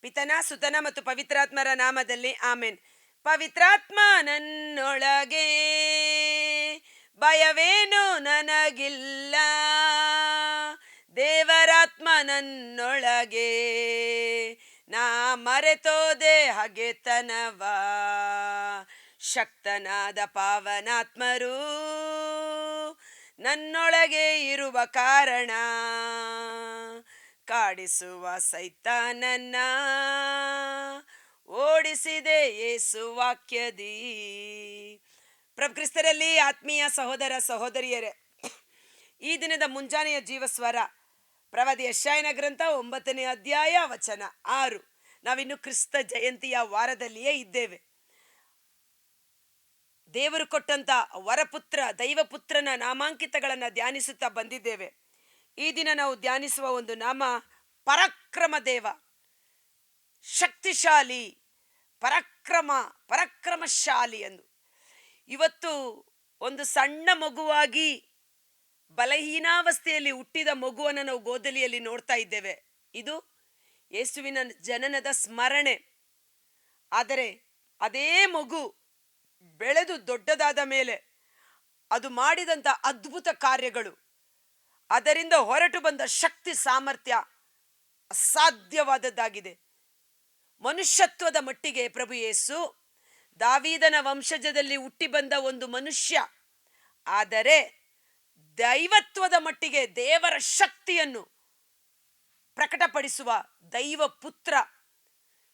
ಪಿತನ, ಸುತನ ಮತ್ತು ಪವಿತ್ರಾತ್ಮರ ನಾಮದಲ್ಲಿ ಆಮೇನ್. ಪವಿತ್ರಾತ್ಮ ನನ್ನೊಳಗೆ ಭಯವೇನು ನನಗಿಲ್ಲ. ದೇವರಾತ್ಮ ನನ್ನೊಳಗೆ ನಾ ಮರೆತೋದೆ ಹಗೆತನವ. ಶಕ್ತನಾದ ಪಾವನಾತ್ಮರು ನನ್ನೊಳಗೆ ಇರುವ ಕಾರಣ. ಕಾಡಿಸುವ ಸೈತಾನನ್ನ ಓಡಿಸಿದೆ ಯೇಸು ವಾಕ್ಯದಿ. ಪ್ರಭು ಕ್ರಿಸ್ತರಲ್ಲಿ ಆತ್ಮೀಯ ಸಹೋದರ ಸಹೋದರಿಯರೇ, ಈ ದಿನದ ಮುಂಜಾನೆಯ ಜೀವಸ್ವರ, ಪ್ರವಾದಿ ಯಶಾಯನ ಗ್ರಂಥ ಒಂಬತ್ತನೇ ಅಧ್ಯಾಯ ವಚನ ಆರು. ನಾವಿನ್ನು ಕ್ರಿಸ್ತ ಜಯಂತಿಯ ವಾರದಲ್ಲಿಯೇ ಇದ್ದೇವೆ. ದೇವರು ಕೊಟ್ಟಂತ ವರಪುತ್ರ, ದೈವಪುತ್ರನ ನಾಮಾಂಕಿತಗಳನ್ನು ಧ್ಯಾನಿಸುತ್ತಾ ಬಂದಿದ್ದೇವೆ. ಈ ದಿನ ನಾವು ಧ್ಯಾನಿಸುವ ಒಂದು ನಾಮ ಪರಾಕ್ರಮ ದೇವ. ಶಕ್ತಿಶಾಲಿ, ಪರಾಕ್ರಮ, ಪರಾಕ್ರಮಶಾಲಿ ಎಂದು ಇವತ್ತು ಒಂದು ಸಣ್ಣ ಮಗುವಾಗಿ ಬಲಹೀನಾವಸ್ಥೆಯಲ್ಲಿ ಹುಟ್ಟಿದ ಮಗುವನ್ನು ನಾವು ಗೋದಲಿಯಲ್ಲಿ ನೋಡ್ತಾ ಇದ್ದೇವೆ. ಇದು ಯೇಸುವಿನ ಜನನದ ಸ್ಮರಣೆ. ಆದರೆ ಅದೇ ಮಗು ಬೆಳೆದು ದೊಡ್ಡದಾದ ಮೇಲೆ ಅದು ಮಾಡಿದಂಥ ಅದ್ಭುತ ಕಾರ್ಯಗಳು. ಅದರಿಂದ ಹೊರಟು ಬಂದ ಶಕ್ತಿ ಸಾಮರ್ಥ್ಯ ಅಸಾಧ್ಯವಾದದ್ದಾಗಿದೆ. ಮನುಷ್ಯತ್ವದ ಮಟ್ಟಿಗೆ ಪ್ರಭು ಯೇಸು ದಾವೀದನ ವಂಶಜದಲ್ಲಿ ಹುಟ್ಟಿ ಬಂದ ಒಂದು ಮನುಷ್ಯ. ಆದರೆ ದೈವತ್ವದ ಮಟ್ಟಿಗೆ ದೇವರ ಶಕ್ತಿಯನ್ನು ಪ್ರಕಟಪಡಿಸುವ ದೈವ ಪುತ್ರ,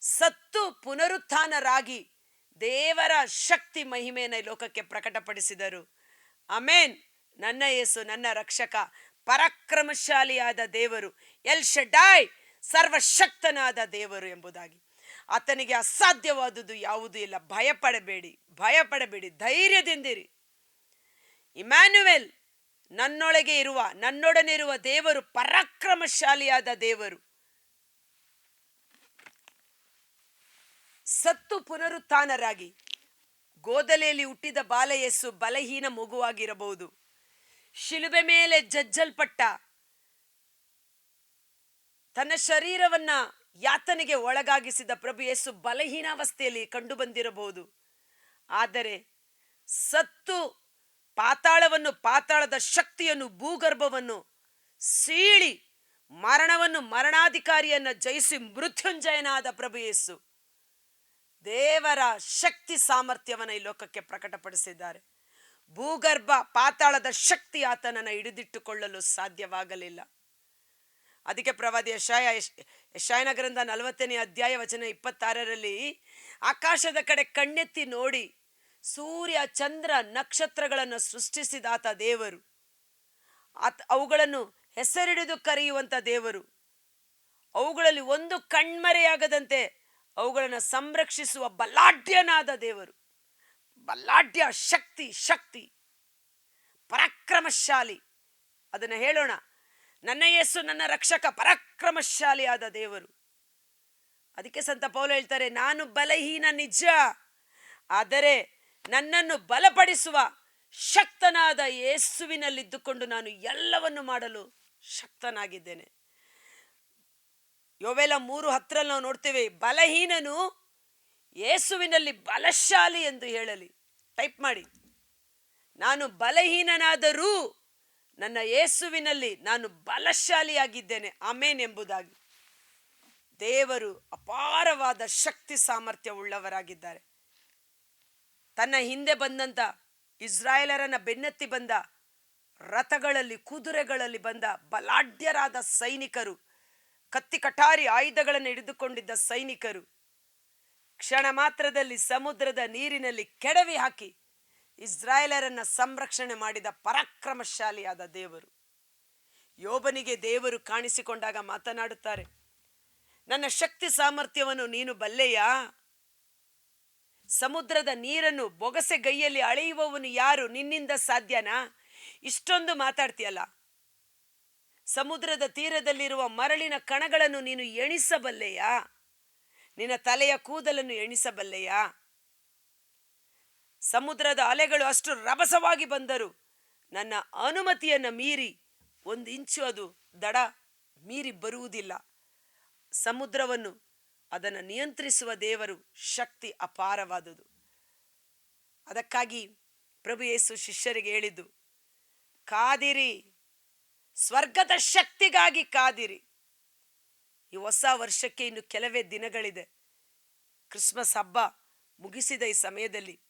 ಸತ್ತು ಪುನರುತ್ಥಾನರಾಗಿ ದೇವರ ಶಕ್ತಿ ಮಹಿಮೆಯನ್ನು ಲೋಕಕ್ಕೆ ಪ್ರಕಟಪಡಿಸಿದರು. ಅಮೇನ್ ನನ್ನ ಯೇಸು, ನನ್ನ ರಕ್ಷಕ ಪರಾಕ್ರಮಶಾಲಿಯಾದ ದೇವರು, ಎಲ್ ಶಡಾಯ್ ಸರ್ವಶಕ್ತನಾದ ದೇವರು ಎಂಬುದಾಗಿ. ಆತನಿಗೆ ಅಸಾಧ್ಯವಾದುದು ಯಾವುದೂ ಇಲ್ಲ. ಭಯಪಡಬೇಡಿ ಭಯಪಡಬೇಡಿ, ಧೈರ್ಯದಿಂದಿರಿ. ಇಮ್ಯಾನ್ಯುವೆಲ್ ನನ್ನೊಳಗೆ ಇರುವ, ನನ್ನೊಡನೆ ಇರುವ ದೇವರು ಪರಾಕ್ರಮಶಾಲಿಯಾದ ದೇವರು. ಸತ್ತು ಪುನರುತ್ಥಾನರಾಗಿ ಗೋದಲೆಯಲ್ಲಿ ಹುಟ್ಟಿದ ಬಾಲಯಸ್ಸು ಬಲಹೀನ ಮಗುವಾಗಿರಬಹುದು. ಶಿಲುಬೆ ಮೇಲೆ ಜಜ್ಜಲ್ಪಟ್ಟ. ತನ್ನ ಶರೀರವನ್ನ ಯಾತನೆಗೆ ಒಳಗಾಗಿಸಿದ ಪ್ರಭು ಯೇಸು ಬಲಹೀನಾವಸ್ಥೆಯಲ್ಲಿ ಕಂಡು ಬಂದಿರಬಹುದು ಆದರೆ ಸತ್ತು ಪಾತಾಳವನ್ನು, ಪಾತಾಳದ ಶಕ್ತಿಯನ್ನು, ಭೂಗರ್ಭವನ್ನು ಸೀಳಿ ಮರಣವನ್ನು ಮರಣಾಧಿಕಾರಿಯನ್ನ ಜಯಿಸಿ ಮೃತ್ಯುಂಜಯನಾದ ಪ್ರಭು ಯೇಸು ದೇವರ ಶಕ್ತಿ ಸಾಮರ್ಥ್ಯವನ್ನು ಈ ಲೋಕಕ್ಕೆ ಪ್ರಕಟಪಡಿಸಿದ್ದಾರೆ. ಭೂಗರ್ಭ ಪಾತಾಳದ ಶಕ್ತಿ ಆತನನ್ನು ಹಿಡಿದಿಟ್ಟುಕೊಳ್ಳಲು ಸಾಧ್ಯವಾಗಲಿಲ್ಲ. ಅದಕ್ಕೆ ಪ್ರವಾದಿ ಯಶಾಯ ಯಶಾಯನ ಗ್ರಂಥ ನಲವತ್ತನೇ ಅಧ್ಯಾಯ ವಚನ ಇಪ್ಪತ್ತಾರರಲ್ಲಿ ಆಕಾಶದ ಕಡೆ ಕಣ್ಣೆತ್ತಿ ನೋಡಿ ಸೂರ್ಯ, ಚಂದ್ರ, ನಕ್ಷತ್ರಗಳನ್ನು ಸೃಷ್ಟಿಸಿದಾತ ದೇವರು. ಆತ, ಅವುಗಳನ್ನು ಹೆಸರಿಡಿದು ಕರೆಯುವಂಥ ದೇವರು. ಅವುಗಳಲ್ಲಿ ಒಂದು ಕಣ್ಮರೆಯಾಗದಂತೆ ಅವುಗಳನ್ನು ಸಂರಕ್ಷಿಸುವ ಬಲಾಢ್ಯನಾದ ದೇವರು. ಬಲಾಢ್ಯ ಶಕ್ತಿ ಶಕ್ತಿ, ಪರಾಕ್ರಮಶಾಲಿ. ಅದನ್ನು ಹೇಳೋಣ. ನನ್ನ ಯೇಸು, ನನ್ನ ರಕ್ಷಕ ಪರಾಕ್ರಮಶಾಲಿಯಾದ ದೇವರು. ಅದಕ್ಕೆ ಸಂತ ಪೌಲ ಹೇಳ್ತಾರೆ, ನಾನು ಬಲಹೀನ ನಿಜ, ಆದರೆ ನನ್ನನ್ನು ಬಲಪಡಿಸುವ ಶಕ್ತನಾದ ಯೇಸುವಿನಲ್ಲಿದ್ದುಕೊಂಡು ನಾನು ಎಲ್ಲವನ್ನು ಮಾಡಲು ಶಕ್ತನಾಗಿದ್ದೇನೆ. ಯೋವೆಲ ಮೂರು ಹತ್ತರಲ್ಲಿ ನಾವು ನೋಡ್ತೇವೆ, ಬಲಹೀನನು ಯೇಸುವಿನಲ್ಲಿ ಬಲಶಾಲಿ ಎಂದು ಹೇಳಲಿ. ಟೈಪ್ ಮಾಡಿ. ನಾನು ಬಲಹೀನನಾದರೂ ನನ್ನ ಯೇಸುವಿನಲ್ಲಿ ನಾನು ಬಲಶಾಲಿಯಾಗಿದ್ದೇನೆ. ಅಮೇನ್ ಎಂಬುದಾಗಿ. ದೇವರು ಅಪಾರವಾದ ಶಕ್ತಿ ಸಾಮರ್ಥ್ಯ ಉಳ್ಳವರಾಗಿದ್ದಾರೆ. ತನ್ನ ಹಿಂದೆ ಬಂದಂತ ಇಸ್ರಾಯೇಲರನ್ನ ಬೆನ್ನತ್ತಿ ಬಂದ, ರಥಗಳಲ್ಲಿ, ಕುದುರೆಗಳಲ್ಲಿ ಬಂದ ಬಲಾಢ್ಯರಾದ ಸೈನಿಕರು, ಕತ್ತಿ ಕಟಾರಿ ಆಯುಧಗಳನ್ನು ಹಿಡಿದುಕೊಂಡಿದ್ದ ಸೈನಿಕರು ಕ್ಷಣ ಮಾತ್ರದಲ್ಲಿ ಸಮುದ್ರದ ನೀರಿನಲ್ಲಿ ಕೆಡವಿ ಹಾಕಿ ಇಸ್ರಾಯೇಲರನ್ನ ಸಂರಕ್ಷಣೆ ಮಾಡಿದ ಪರಾಕ್ರಮಶಾಲಿಯಾದ ದೇವರು. ಯೋಬನಿಗೆ ದೇವರು ಕಾಣಿಸಿಕೊಂಡಾಗ ಮಾತನಾಡುತ್ತಾರೆ, ನನ್ನ ಶಕ್ತಿ ಸಾಮರ್ಥ್ಯವನ್ನು ನೀನು ಬಲ್ಲೆಯಾ? ಸಮುದ್ರದ ನೀರನ್ನು ಬೊಗಸೆ ಗೈಯಲ್ಲಿ ಅಳೆಯುವವನು ಯಾರು? ನಿನ್ನಿಂದ ಸಾಧ್ಯನಾ? ಇಷ್ಟೊಂದು ಮಾತಾಡ್ತೀಯಲ್ಲ. ಸಮುದ್ರದ ತೀರದಲ್ಲಿರುವ ಮರಳಿನ ಕಣಗಳನ್ನು ನೀನು ಎಣಿಸಬಲ್ಲೆಯಾ? ನಿನ್ನ ತಲೆಯ ಕೂದಲನ್ನು ಎಣಿಸಬಲ್ಲೆಯಾ? ಸಮುದ್ರದ ಅಲೆಗಳು ಅಷ್ಟು ರಭಸವಾಗಿ ಬಂದರು ನನ್ನ ಅನುಮತಿಯನ್ನು ಮೀರಿ ಒಂದು ಇಂಚು ಅದು ದಡ ಮೀರಿ ಬರುವುದಿಲ್ಲ. ಸಮುದ್ರವನ್ನು ಅದನ್ನು ನಿಯಂತ್ರಿಸುವ ದೇವರು ಶಕ್ತಿ ಅಪಾರವಾದುದು. ಅದಕ್ಕಾಗಿ ಪ್ರಭು ಯೇಸು ಶಿಷ್ಯರಿಗೆ ಹೇಳಿದ್ದು, ಕಾದಿರಿ, ಸ್ವರ್ಗದ ಶಕ್ತಿಗಾಗಿ ಕಾದಿರಿ. ಈ ಹೊಸ ವರ್ಷಕ್ಕೆ ಇನ್ನು ಕೆಲವೇ ದಿನಗಳಿದೆ. ಕ್ರಿಸ್ಮಸ್ ಹಬ್ಬ ಮುಗಿಸಿದ ಈ ಸಮಯದಲ್ಲಿ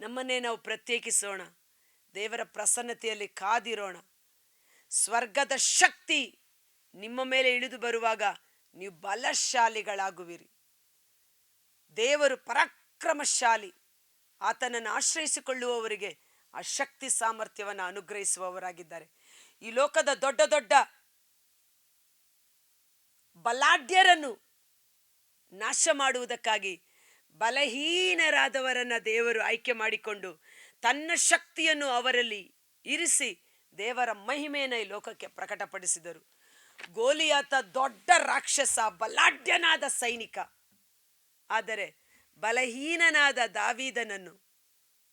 ನಮ್ಮನ್ನೇ ನಾವು ಪ್ರತ್ಯೇಕಿಸೋಣ. ದೇವರ ಪ್ರಸನ್ನತೆಯಲ್ಲಿ ಕಾದಿರೋಣ. ಸ್ವರ್ಗದ ಶಕ್ತಿ ನಿಮ್ಮ ಮೇಲೆ ಇಳಿದು ಬರುವಾಗ ನೀವು ಬಲಶಾಲಿಗಳಾಗುವಿರಿ. ದೇವರು ಪರಾಕ್ರಮಶಾಲಿ, ಆತನನ್ನು ಆಶ್ರಯಿಸಿಕೊಳ್ಳುವವರಿಗೆ ಆ ಶಕ್ತಿ ಸಾಮರ್ಥ್ಯವನ್ನು ಅನುಗ್ರಹಿಸುವವರಾಗಿದ್ದಾರೆ. ಈ ಲೋಕದ ದೊಡ್ಡ ದೊಡ್ಡ ಬಲಾಢ್ಯರನ್ನು ನಾಶ ಮಾಡುವುದಕ್ಕಾಗಿ ಬಲಹೀನರಾದವರನ್ನ ದೇವರು ಆಯ್ಕೆ ಮಾಡಿಕೊಂಡು ತನ್ನ ಶಕ್ತಿಯನ್ನು ಅವರಲ್ಲಿ ಇರಿಸಿ ದೇವರ ಮಹಿಮೆಯನ್ನು ಈ ಲೋಕಕ್ಕೆ ಪ್ರಕಟಪಡಿಸಿದರು. ಗೋಲಿಯಾತ ದೊಡ್ಡ ರಾಕ್ಷಸ, ಬಲಾಢ್ಯನಾದ ಸೈನಿಕ. ಆದರೆ ಬಲಹೀನನಾದ ದಾವೀದನನ್ನು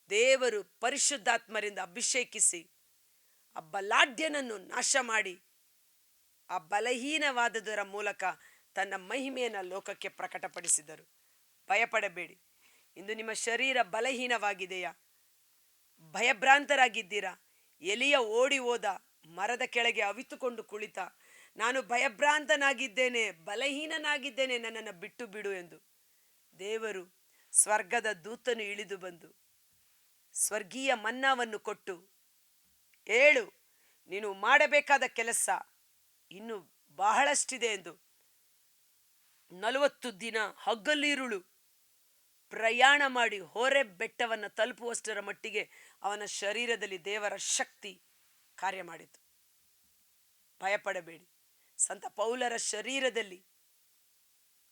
ದೇವರು ಪರಿಶುದ್ಧಾತ್ಮರಿಂದ ಅಭಿಷೇಕಿಸಿ ಆ ಬಲಾಢ್ಯನನ್ನು ನಾಶ ಮಾಡಿ ಆ ಬಲಹೀನವಾದದರ ಮೂಲಕ ತನ್ನ ಮಹಿಮೆಯನ್ನು ಲೋಕಕ್ಕೆ ಪ್ರಕಟಪಡಿಸಿದರು. ಭಯಪಡಬೇಡಿ. ಇಂದು ನಿಮ್ಮ ಶರೀರ ಬಲಹೀನವಾಗಿದೆಯಾ? ಭಯಭ್ರಾಂತರಾಗಿದ್ದೀರಾ? ಎಲಿಯ ಓಡಿ ಹೋದ ಮರದ ಕೆಳಗೆ ಅವಿತುಕೊಂಡು ಕುಳಿತ, ನಾನು ಭಯಭ್ರಾಂತನಾಗಿದ್ದೇನೆ, ಬಲಹೀನನಾಗಿದ್ದೇನೆ, ನನ್ನನ್ನು ಬಿಟ್ಟು ಬಿಡು ಎಂದು. ದೇವರು ಸ್ವರ್ಗದ ದೂತನು ಇಳಿದು ಬಂದು, ಸ್ವರ್ಗೀಯ ಮನ್ನಾವನ್ನು ಕೊಟ್ಟು, ಏಳು, ನೀನು ಮಾಡಬೇಕಾದ ಕೆಲಸ ಇನ್ನು ಬಹಳಷ್ಟಿದೆ ಎಂದು. ನಲವತ್ತು ದಿನ ಹಗಲಿರುಳು ಪ್ರಯಾಣ ಮಾಡಿ ಹೊರೆ ಬೆಟ್ಟವನ್ನು ತಲುಪುವಷ್ಟರ ಮಟ್ಟಿಗೆ ಅವನ ಶರೀರದಲ್ಲಿ ದೇವರ ಶಕ್ತಿ ಕಾರ್ಯ ಮಾಡಿತು. ಭಯಪಡಬೇಡಿ. ಸಂತ ಪೌಲರ ಶರೀರದಲ್ಲಿ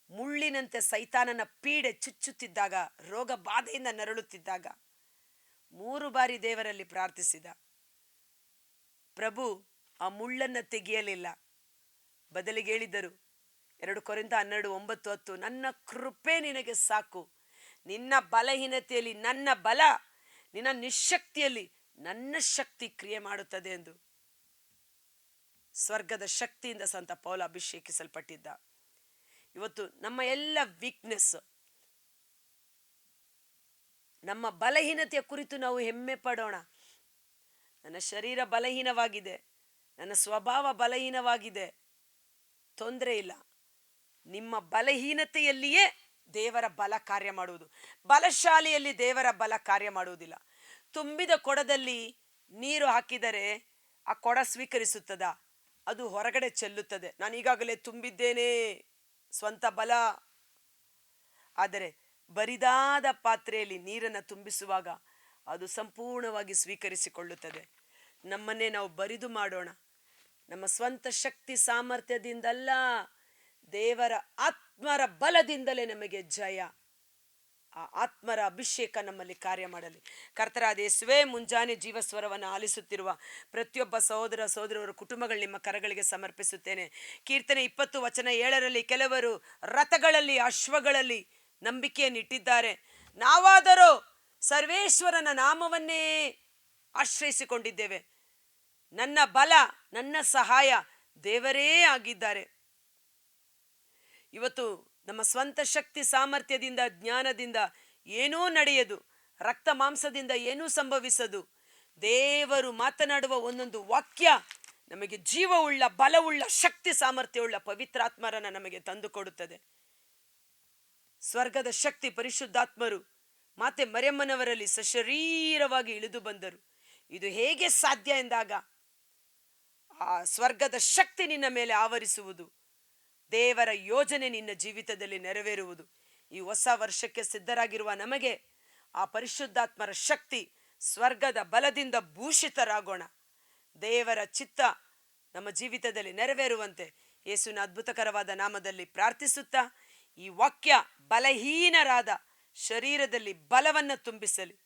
ಮುಳ್ಳಿನಂತೆ ಸೈತಾನನ ಪೀಡೆ ಚುಚ್ಚುತ್ತಿದ್ದಾಗ, ರೋಗ ಬಾಧೆಯಿಂದ ನರಳುತ್ತಿದ್ದಾಗ ಮೂರು ಬಾರಿ ದೇವರಲ್ಲಿ ಪ್ರಾರ್ಥಿಸಿದ. ಪ್ರಭು, ಆ ಮುಳ್ಳನ್ನು ತೆಗೆಯಲಿಲ್ಲ. ಬದಲಿಗೆ ಹೇಳಿದ್ದರು. ಎರಡು ಕೊರಿಂದ ಹನ್ನೆರಡು, ಒಂಬತ್ತು, ಹತ್ತು, ನನ್ನ ಕೃಪೆ ನಿನಗೆ ಸಾಕು. ನಿನ್ನ ಬಲಹೀನತೆಯಲ್ಲಿ, ನನ್ನ ಬಲ, ನಿನ್ನ ನಿಶಕ್ತಿಯಲ್ಲಿ ನನ್ನ ಶಕ್ತಿ ಕ್ರಿಯೆ ಮಾಡುತ್ತದೆ ಎಂದು ಸ್ವರ್ಗದ ಶಕ್ತಿಯಿಂದ ಸಂತ ಪೌಲ ಅಭಿಷೇಕಿಸಲ್ಪಟ್ಟಿದ್ದ. ಇವತ್ತು ನಮ್ಮ ಎಲ್ಲ ವೀಕ್ನೆಸ್ ನಮ್ಮ ಬಲಹೀನತೆಯ ಕುರಿತು ನಾವು ಹೆಮ್ಮೆ ಪಡೋಣ. ನನ್ನ ಶರೀರ ಬಲಹೀನವಾಗಿದೆ. ನನ್ನ ಸ್ವಭಾವ ಬಲಹೀನವಾಗಿದೆ. ತೊಂದರೆ ಇಲ್ಲ. ನಿಮ್ಮ ಬಲಹೀನತೆಯಲ್ಲಿಯೇ ದೇವರ ಬಲ ಕಾರ್ಯ ಮಾಡುವುದು. ಬಲಶಾಲಿಯಲ್ಲಿ ದೇವರ ಬಲ ಕಾರ್ಯ ಮಾಡುವುದಿಲ್ಲ. ತುಂಬಿದ ಕೊಡದಲ್ಲಿ ನೀರು ಹಾಕಿದರೆ ಆ ಕೊಡ ಸ್ವೀಕರಿಸುತ್ತದ? ಅದು ಹೊರಗಡೆ ಚೆಲ್ಲುತ್ತದೆ. ನಾನು ಈಗಾಗಲೇ ತುಂಬಿದ್ದೇನೆ, ಸ್ವಂತ ಬಲ. ಆದರೆ ಬರಿದಾದ ಪಾತ್ರೆಯಲ್ಲಿ ನೀರನ್ನು ತುಂಬಿಸುವಾಗ ಅದು ಸಂಪೂರ್ಣವಾಗಿ ಸ್ವೀಕರಿಸಿಕೊಳ್ಳುತ್ತದೆ. ನಮ್ಮನ್ನೇ ನಾವು ಬರಿದು ಮಾಡೋಣ. ನಮ್ಮ ಸ್ವಂತ ಶಕ್ತಿ ಸಾಮರ್ಥ್ಯದಿಂದಲ್ಲ, ದೇವರ ಆತ್ಮರ ಬಲದಿಂದಲೇ ನಮಗೆ ಜಯ. ಆ ಆತ್ಮರ ಅಭಿಷೇಕ ನಮ್ಮಲ್ಲಿ ಕಾರ್ಯ ಮಾಡಲಿ. ಕರ್ತರಾದ ಯೇಸುವೆ, ಮುಂಜಾನೆ ಜೀವಸ್ವರವನ್ನು ಆಲಿಸುತ್ತಿರುವ ಪ್ರತಿಯೊಬ್ಬ ಸಹೋದರ ಸಹೋದರರ ಕುಟುಂಬಗಳು ನಿಮ್ಮ ಕರಗಳಿಗೆ ಸಮರ್ಪಿಸುತ್ತೇನೆ. ಕೀರ್ತನೆ ಇಪ್ಪತ್ತು ವಚನ ಏಳರಲ್ಲಿ ಕೆಲವರು ರಥಗಳಲ್ಲಿ, ಅಶ್ವಗಳಲ್ಲಿ ನಂಬಿಕೆಯನ್ನು ಇಟ್ಟಿದ್ದಾರೆ. ನಾವಾದರೂ ಸರ್ವೇಶ್ವರನ ನಾಮವನ್ನೇ ಆಶ್ರಯಿಸಿಕೊಂಡಿದ್ದೇವೆ. ನನ್ನ ಬಲ, ನನ್ನ ಸಹಾಯ ದೇವರೇ ಆಗಿದ್ದಾರೆ. ಇವತ್ತು ನಮ್ಮ ಸ್ವಂತ ಶಕ್ತಿ ಸಾಮರ್ಥ್ಯದಿಂದ, ಜ್ಞಾನದಿಂದ ಏನೂ ನಡೆಯದು, ರಕ್ತ ಮಾಂಸದಿಂದ ಏನೂ ಸಂಭವಿಸದು. ದೇವರು ಮಾತನಾಡುವ ಒಂದೊಂದು ವಾಕ್ಯ ನಮಗೆ ಜೀವವುಳ್ಳ, ಬಲವುಳ್ಳ, ಶಕ್ತಿ ಸಾಮರ್ಥ್ಯವುಳ್ಳ ಪವಿತ್ರಾತ್ಮರನ್ನು ನಮಗೆ ತಂದುಕೊಡುತ್ತದೆ. ಸ್ವರ್ಗದ ಶಕ್ತಿ ಪರಿಶುದ್ಧಾತ್ಮರು ಮಾತೆ ಮರೆಯಮ್ಮನವರಲ್ಲಿ ಸಶರೀರವಾಗಿ ಇಳಿದು ಬಂದರು. ಇದು ಹೇಗೆ ಸಾಧ್ಯ ಎಂದಾಗ ಆ ಸ್ವರ್ಗದ ಶಕ್ತಿ ನಿನ್ನ ಮೇಲೆ ಆವರಿಸುವುದು. ದೇವರ ಯೋಜನೆ ನಿನ್ನ ಜೀವಿತದಲ್ಲಿ ನೆರವೇರುವುದು. ಈ ಹೊಸ ವರ್ಷಕ್ಕೆ ಸಿದ್ಧರಾಗಿರುವ ನಮಗೆ ಆ ಪರಿಶುದ್ಧಾತ್ಮರ ಶಕ್ತಿ ಸ್ವರ್ಗದ ಬಲದಿಂದ ಭೂಷಿತರಾಗೋಣ. ದೇವರ ಚಿತ್ತ ನಮ್ಮ ಜೀವಿತದಲ್ಲಿ ನೆರವೇರುವಂತೆ ಯೇಸುವಿನ ಅದ್ಭುತಕರವಾದ ನಾಮದಲ್ಲಿ ಪ್ರಾರ್ಥಿಸುತ್ತಾ ಈ ವಾಕ್ಯ ಬಲಹೀನರಾದ ಶರೀರದಲ್ಲಿ ಬಲವನ್ನು ತುಂಬಿಸಲಿ.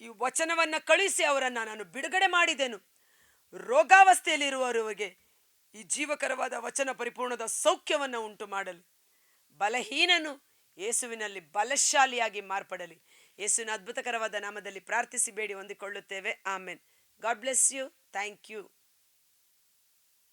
ಈ ವಚನವನ್ನು ಕಳುಹಿಸಿ ಅವರನ್ನು ನಾನು ಬಿಡುಗಡೆ ಮಾಡಿದೆನು. ರೋಗಾವಸ್ಥೆಯಲ್ಲಿರುವವರಿಗೆ ಈ ಜೀವಕರವಾದ ವಚನ ಪರಿಪೂರ್ಣದ ಸೌಖ್ಯವನ್ನು ಉಂಟು ಮಾಡಲಿ. ಬಲಹೀನನು ಯೇಸುವಿನಲ್ಲಿ ಬಲಶಾಲಿಯಾಗಿ ಮಾರ್ಪಡಲಿ. ಯೇಸುವಿನ ಅದ್ಭುತಕರವಾದ ನಾಮದಲ್ಲಿ ಪ್ರಾರ್ಥಿಸಿ, ಬೇಡಿ, ಹೊಂದಿಕೊಳ್ಳುತ್ತೇವೆ. Amen. God bless you. Thank you.